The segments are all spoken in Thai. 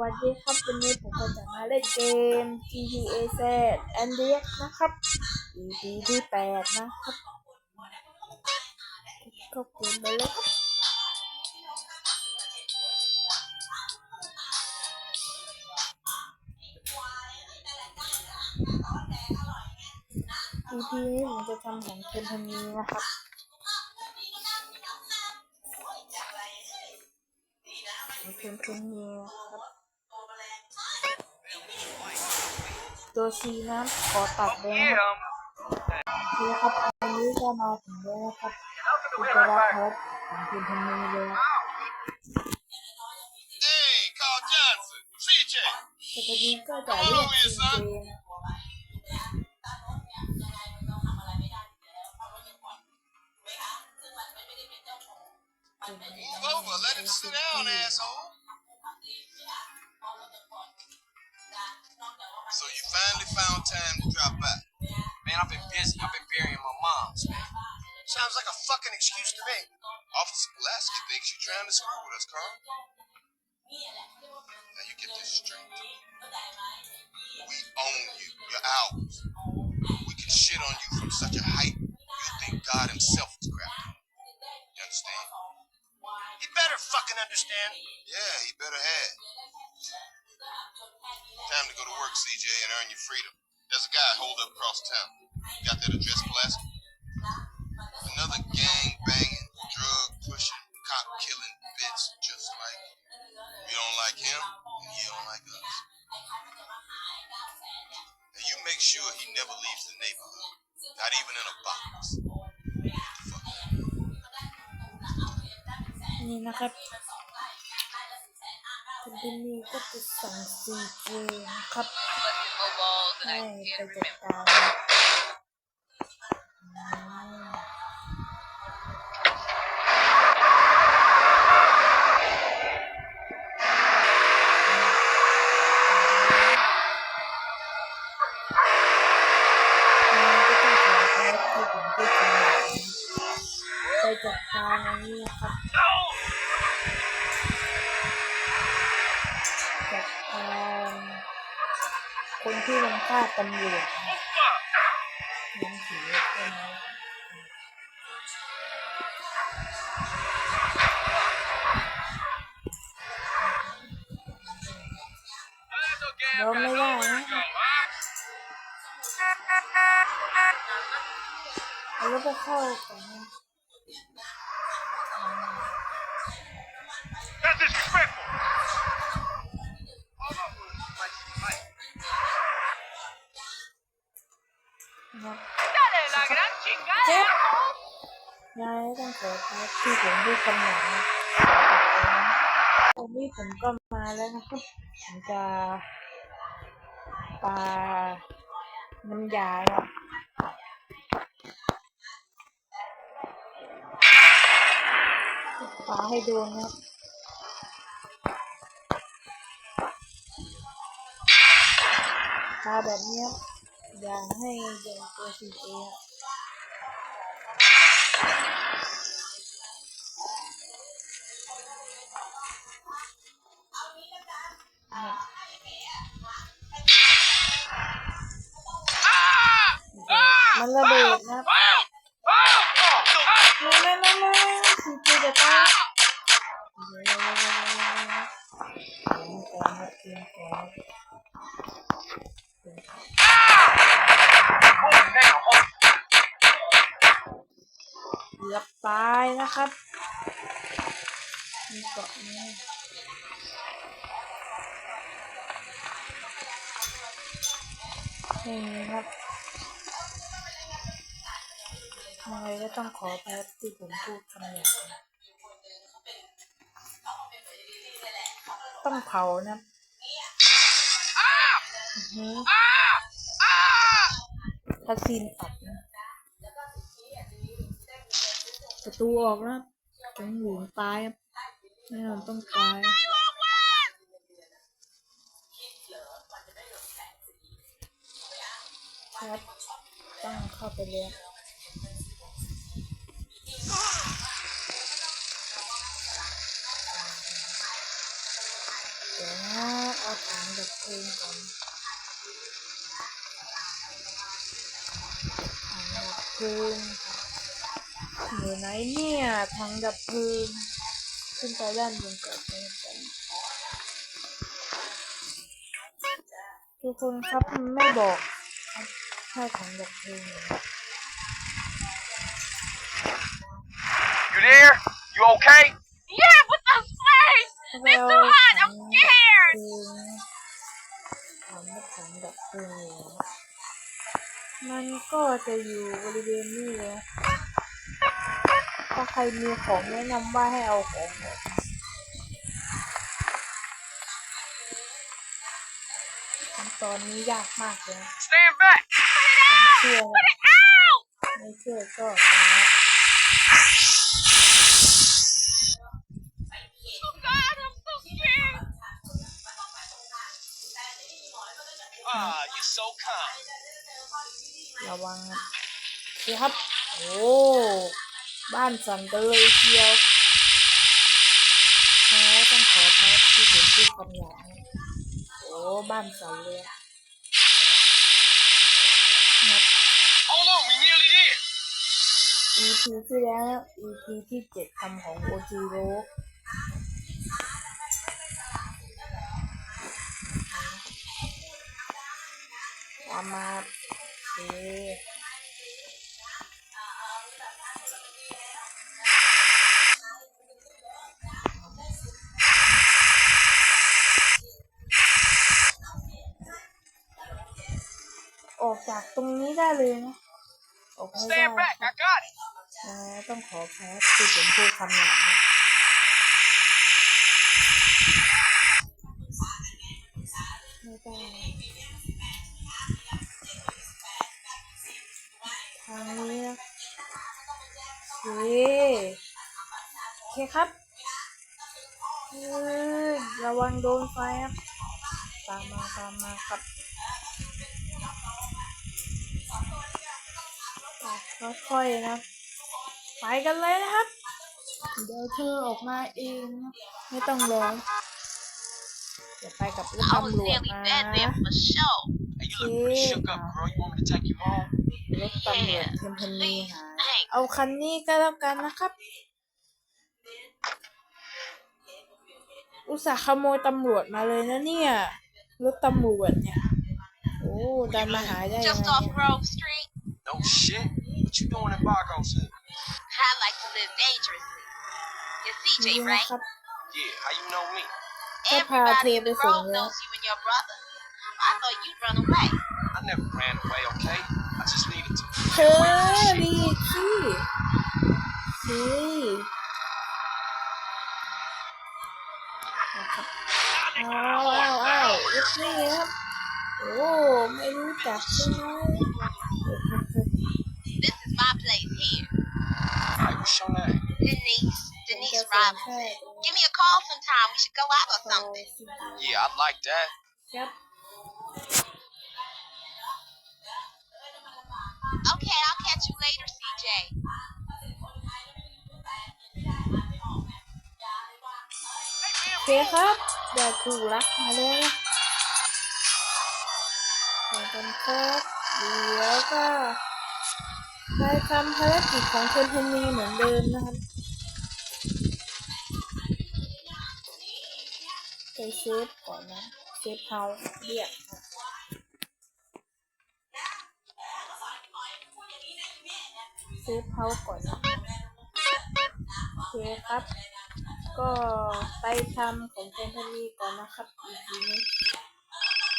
วัสดีครับ วันนี้ผมก็จะมาเล่นเกม GTA Z a n d x นะครับ EP ที่แปดนะครับก็เกมไปเลยครับ EP นี้ผมจะทำของเคนทนีนะครับเพียงเพียงนี้นะครับ ตัวซีน้ำขอตัดเลยนะครับโอเคครับอันนี้ก็มาถึงแล้วนะครับคุณจะรับพบของคุณทำนี้เลยครับ Hey, Carl Johnson, CJ. แต่ตอนนี้ก็จะเรียกซีเจนะ So you finally found time to drop by. Man, I've been busy. I've been burying my moms, man. Sounds like a fucking excuse to me. Officer Pulaski thinks you're trying to screw with us, Carl. Now you get this straight. We own you. You're ours. We can shit on you from such a height, you'll think God himself is crafting. You understand? He better fucking understand. Yeah, he better have. Time to go to work, CJ, and earn your freedom. There's a guy holed up across town. Got that address, Pulaski? Another gang banging, drug pushing, cop killing bitch just like you. We don't like him, and he don't like us. And you make sure he never leaves the neighborhood, not even in a box. Fuck? บินนิวก็จะสั่งซีเกมครับให้ไปจัดการ นนะ That's disrespectful. นะครับ Dale la gran chingada. เจ๊ ยายต้องขอโทษที่ผมพูดคำหยาบนะตอนนี้ผมก็มาแล้วนะครับผมจะปาน้ำยาครับปาให้ดูนะครับปาแบบนี้ครับอย่าให้โดนตัวซีเอค ก่อนครับเตรียมก่อนเกือบตายนะครับ มีเกาะนี้นี่ครับยังไงก็ต้องขอแพทที่ผมพูดคำหยาบ ต้องเผานะอื้อหือถ้าซีนตัดนะประตูออกแล้วจังหวงตายครับแน่นอนต้องตายแพทต้องเข้าไปเรียน เพลิงก่อนถังดับเพลิงอยู่ไหนเนี่ยถังดับเพลิงขึ้นไปด้านบนก่อนเลยกันทุกคนครับไม่บอกค่าถังดับเพลิง You there? You okay? Yeah, but the space! It's too hot! I'm scared! มันก็จะอยู่บริเวณนี้เลย ถ้าใครมีของแนะนำว่าให้เอาของออกขั้นตอนนี้ยากมากเลยนะ Stand back! ผมเชื่อนะ Ow! ไม่เชื่อก็ตาย ระวังนะโอเคครับ โอ้บ้านสั่นกันเลยเชียวแพ้ต้องขอแพ้ที่ผมพูดคำหยาบนะโอ้บ้านสั่นเลยอะนะ Hold on, we nearly there. EP ที่แล้ว EP ที่เจ็ดคำของโอจิโร่ามมาโอออกจากตรงนี้ได้เลยนะ ออกไม่ได้ Stand back, I got it. นะต้องขอแพ้ที่ผมพูดคำหยาบนะไม่ได้ โอเคโอเคครับเอ้ยระวังโดนไฟครับตามมาตามมาครับอะค่อยๆนะไปกันเลยนะครับ เดี๋ยวเธอออกมาเองนะไม่ต้องรอเดี๋ยวไปกับรถ I was ตำรวจ nearly มา dead there for sure. Hey, you look pretty shook up, girl. You want me to take you home? รถตำรวจเทมเพนนี Please, หา thanks. เอาคันนี้ก็แล้วกันนะครับ อุตส่าห์ขโมยตำรวจมาเลยนะเนี่ย รถตำรวจเนี่ย โอ้ดันมาหาได้ยัง Just ไง off เนี่ย Grove Street. No shit. What you doing in Barco's hood? I like to live dangerously. You're นี่ CJ, นะ right? ครับ Yeah, how you know me? ก็พาเท Everybody in ไป the ส่ง Grove แล้ว knows you and your brother. I thought you'd run away. I never ran away, okay? I just needed to. เธอดีที่สินะครับอ้าวอ้าวอ้าวเอฟนี่ครับ โอ้ ไม่รู้จักใช่ไหม This is my place here. Hey, what's your name? Denise. ผม Denise จะส่ง Robinson. แค่ Give me a call sometime. We should go out or ตรง something. Yeah, I like that. ค Later, CJ. โอเคครับได้คู่รักมาแล้วนะไปกันครับเดี๋ยวก็ไปทำภารกิจของเทนเพนนีเหมือนเดิมนะครับไปเซฟก่อนนะเซฟเฮาเรียก เซฟเฮาก่อนโอเคครับ ก็ไปทำของเทนเพนนีก่อนนะครับอีกทีนึง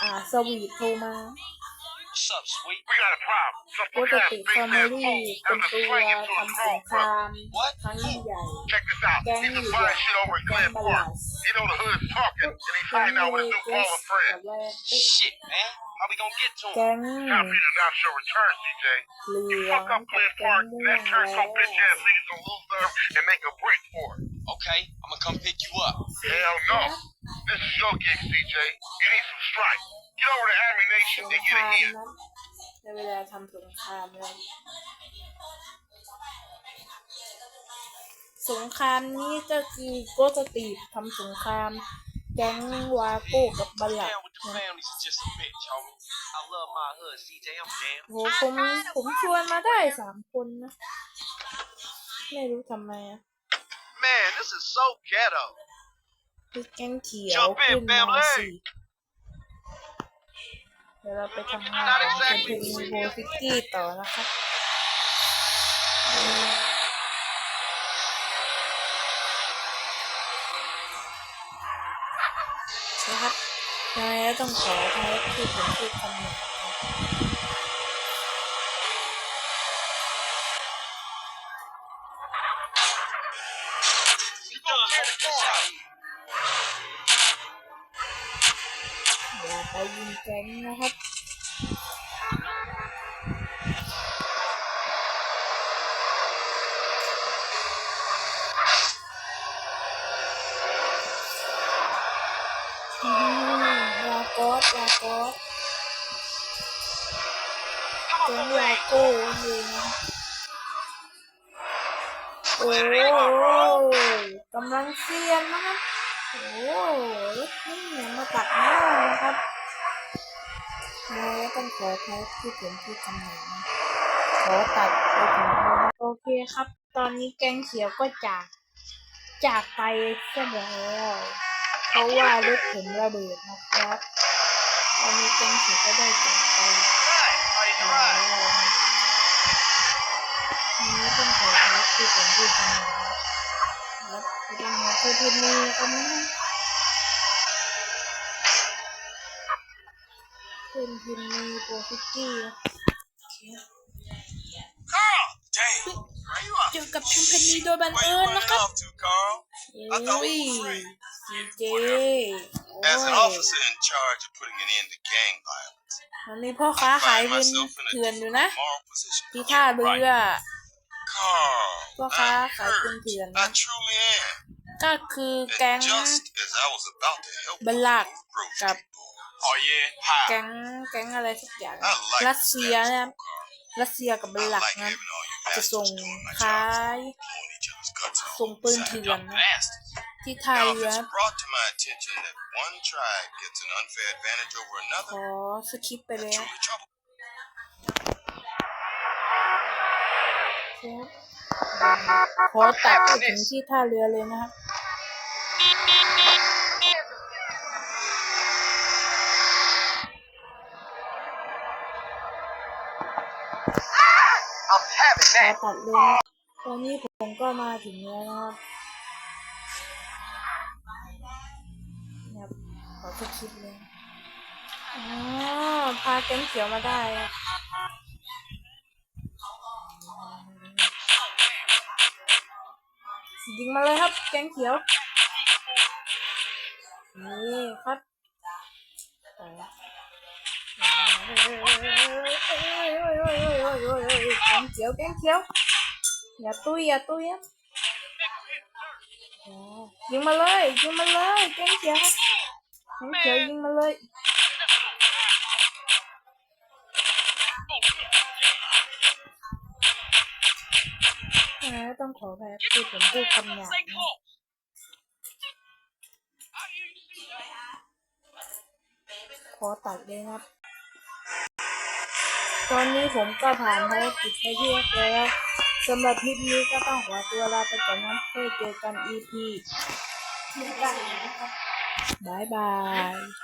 อ่าสวีทโทรมา What's up, sweet? We got a problem. Some ปก ass ติ big ฟอ ass ร์มารี่ fool เป็น has ตั a ว swing into ทำ his สง wrong คราม What? ครั้งยิ่งใหญ่ Check this out. Gang He's just leader. buying shit over in Gang Glenport. boss. You know the hood's talking, and he's แก๊ง hiding out เล with his เก new ส baller กั friend. บแรก Shit, man. How we gonna get to him? แก๊ง Time for you to announce your return, CJ. เหลื You อง fuck กั up บแก๊ง Glenport, ม่ว that ง turncoat bitch แล้ว ass niggas gonna lose nerve and make a break for it. Okay, I'm gonna come pick you up. Hell no. This is your gig, CJ. You need some strike. Get over to ส ammunition ง and ค get ราม it here. นะในเวลาทำสงครามแล้วสงครามนี้ก็คือโกสตีฟทำสงครามแก๊งวาโก้กับบาลัก Down with the families is just a bitch, homie. I love my hood, CJ. I'm down. โหผมผมชวนมาได้สามคนนะ ไม่รู้ทำไมอะ Man, this is so ghetto. คือแก๊งเขียว Jump in, ขึ้นมา family สิเดี๋ยวเราไปทำงานของเป็นเพนโบซิตี้ต่อนะครับ นะครับยังไงก็ต้องขออภัยที่ผมพูดคำหนึ่ง ลาโกสลาโกสแก๊งลาโก้เองนะโอ้กำลังเซียนนะครับโอ้รถนี่เนี่ยมาตัดหน้านะครับแล้วต้องขอแพ้ที่ผมพูดคำไหนนะขอตัดไปถึงเลยนะโอเคครับ ตอนนี้แกงเขียวก็จากจากไปซะแล้วเพราะว่ารถผมระเบิดนะครับ ตอนนี้แก๊งเขียวก็ได้จากไป Right, how you แล้ว doing? นี้ต้องขอโทษที่ผมพูดคำนี้ครับไม่ต้องมาพูดพูดมือกันนะเป็นพิมพ์มีโปรฟิกกี้ Carl! Dang! Where you เจอกับพิมพ์เพนนีโดยบังเอิญนะครับ off to, Carl? เอ้ยซี เจ As an officer in charge of putting an end to gang violence, มันมีพ่อค้า I ขาย find เป็น myself in เถื่อน a อยู่นะ moral position. ที่ท่าเรือ Carl, พ่อค้า I'm ขายเป็น hurt. เถื่อน I นะ truly am. ก็คือแก๊ง And just as I was about to help Balak move Grove กับ Street boys, Oh, yeah? How? แก๊งแก๊งอะไรสักอย่าง I like รัสเซีย that นะครับ Carl. รัสเซียกับเบ I ลัก like นะ having all you จะส่ง bastards doing my ขาย job, blowing each other's guts out. ส่งปืนเถื่อนนะ Bastards. ที่ท่า Now, เรือ if it's brought to my attention that one tribe gets an unfair advantage over ข another, อสคิปไปเลย truly trouble. ขอตัดไปถึงที่ท่าเรือเลยนะครับ I'm having ขอตัดเลยนะตอนนี้ผมก็มาถึงแล้วนะครับ ขอสคิปเลยอ๋อพาแก๊งเขียวมาได้ครับยิงมาเลยครับ แก๊งเขียว นี่ครับแก๊งเขียว แก๊งเขียว อย่าตุ้ย อย่าตุ้ยยิงมาเลย ยิงมาเลย แก๊งเขียว ครับแก๊งเขียวยิงมาเลยอ่าต้องขอแพ้ที่ผมพูดคำหยาบขอตัดเลยครับ ตอนนี้ผมก็ผ่านภารกิจไปเรียบร้อยแล้วสำหรับคลิปนี้ก็ต้องขอตัวลาไปก่อนนะเพื่อเจอกัน EP ที่กันนะครับ บายบาย